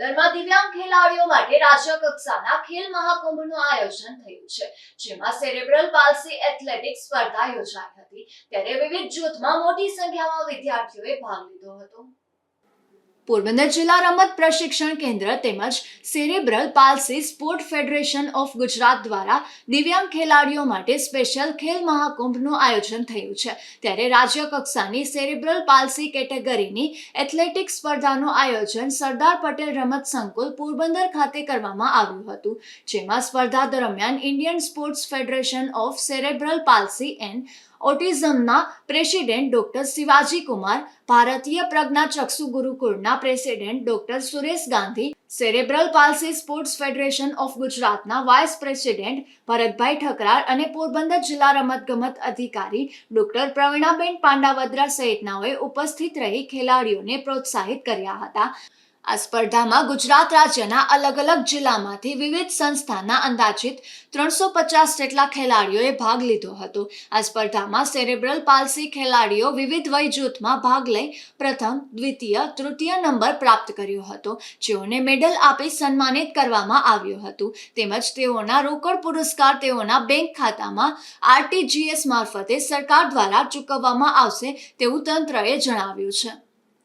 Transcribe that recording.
પોરબંદરમાં દિવ્યાંગ ખેલાડીઓ માટે રાજ્ય કક્ષાના ખેલ મહાકુંભનું આયોજન થયું છે, જેમાં સેરેબ્રલ પાલ્સી એથ્લેટિક્સ સ્પર્ધા યોજાઈ હતી. ત્યારે વિવિધ જૂથમાં મોટી સંખ્યામાં વિદ્યાર્થીઓએ ભાગ લીધો હતો. પોરબંદર જિલ્લા રમત પ્રશિક્ષણ કેન્દ્ર તેમજ cerebral palsy sport federation of Gujarat દ્વારા દિવ્યાંગ ખેલાડીઓ માટે સ્પેશિયલ ખેલ મહાકુંભનું આયોજન થયું છે. ત્યારે રાજ્ય કક્ષાની સેરેબ્રલ પાલ્સી કેટેગરીની એથ્લેટિક્સ સ્પર્ધાનું આયોજન સરદાર પટેલ રમત સંકુલ પોરબંદર ખાતે કરવામાં આવ્યું હતું. જેમાં સ્પર્ધા દરમિયાન Indian sports federation of cerebral palsy and ઓટિઝમના president doctor Shivaji Kumar ભારતીય પ્રજ્ઞા ચક્ષુ ગુરુકુળના president doctor Suresh Gandhi, cerebral palsy sports federation of ગુજરાતના વાઇસ પ્રેસિડેન્ટ ભરતભાઈ ઠકરાર અને પોરબંદર જિલ્લા રમતગમત અધિકારી ડોક્ટર પ્રવીણાબેન પાંડાવદ્રા સહિતનાઓએ ઉપસ્થિત રહી ખેલાડીઓને પ્રોત્સાહિત કર્યા હતા. આ સ્પર્ધામાં ગુજરાત રાજ્યના અલગ અલગ જિલ્લામાંથી વિવિધ સંસ્થાના અંદાજિત ત્રણસો પચાસ જેટલા ખેલાડીઓએ ભાગ લીધો હતો. આ સ્પર્ધામાં સેરેબ્રલ પાલ્સી ખેલાડીઓ વિવિધ વય જૂથમાં ભાગ લઈ પ્રથમ, દ્વિતીય, તૃતીય નંબર પ્રાપ્ત કર્યો હતો. જેઓને મેડલ આપી સન્માનિત કરવામાં આવ્યું હતું. તેમજ તેઓના રોકડ પુરસ્કાર તેઓના બેંક ખાતામાં આરટીજીએસ મારફતે સરકાર દ્વારા ચૂકવવામાં આવશે તેવું તંત્રએ જણાવ્યું છે.